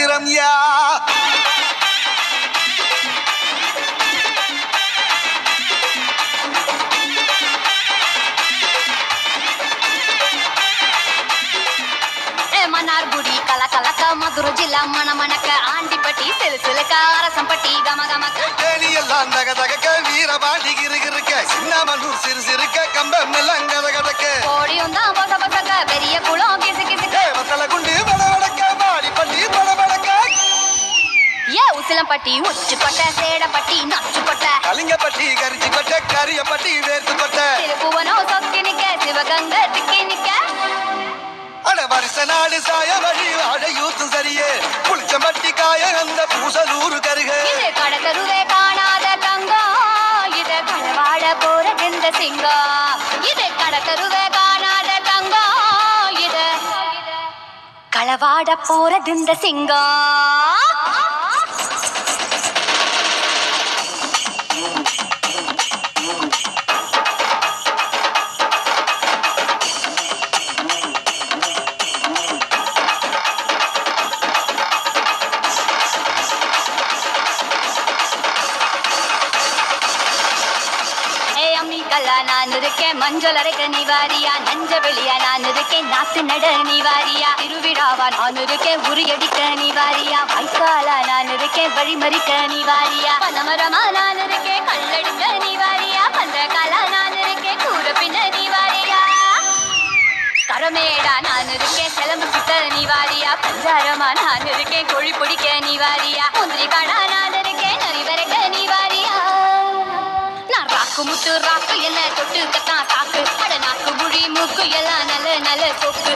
பத்திரம் யா? மன்னார்குடி கல கலக்க மதுரை ஜில்லா மண மணக்க ஆண்டிப்பட்டி சிலு சிலுக்க அரசம்பட்டி கம கமக்க தேனி எல்லாம் தக தகக்க வீரபாண்டி கிருகிருக்க சின்னமனூர் சிறு சிறுக்க கம்பம் எல்லாம் கோடியும் தான் ஏ உசிலம்பட்டி உச்சுப்பட்ட சேடப்பட்டி நச்சுப்பட்ட கலிங்கப்பட்டி கரிச்சி பட்ட கரியப்பட்டி வேர்த்து பட்ட திருப்புவனம் சொக்கி நிக்க சிவகங்கை திக்கி நிக்க. அட வருஷ நாடு சாய வழி வாழ யூத்து சரியே. புளிச்சம்பட்டி காய அந்த பூசலூரு கருக. இது கடத்தருவே காணாத தங்கம். இது களவாட போறதெந்த சிங்கம். இது கடத்தருவே காணாத தங்கம். இது களவாட போறதெந்த சிங்கம். ஏ நான் இருக்கேன் மஞ்சள் அரைக்க நிவாரியா. நஞ்ச வெளியா நான் இருக்கேன் நாத்து நட நிவாரியா. திருவிழாவா நான் இருக்கேன் உரியடிக்க நிவாரியா. வைக்காலா நான் இருக்கேன் வழிமறிக்க நிவாரியா. பனமரமா நான் இருக்கேன் கல்லடிக்க நிவாரியா. பந்தகாலா நான் இருக்கேன் கூற பின்ன நிவாரியா. கரமேடா நான் இருக்கேன் சிலம்பு சுத்த நிவாரியா. பஞ்சாரமா நான் இருக்கேன் கொழி பிடிக்க நிவாரியா. முந்திரி காடா நான் இருக்கேன் நாக்கு முத்து ராக்கு என்ன தொட்டு கத்தான் சாக்கு. அட நாக்கு முழி மூக்கு எல்லாம் நல்ல நல்ல சோக்கு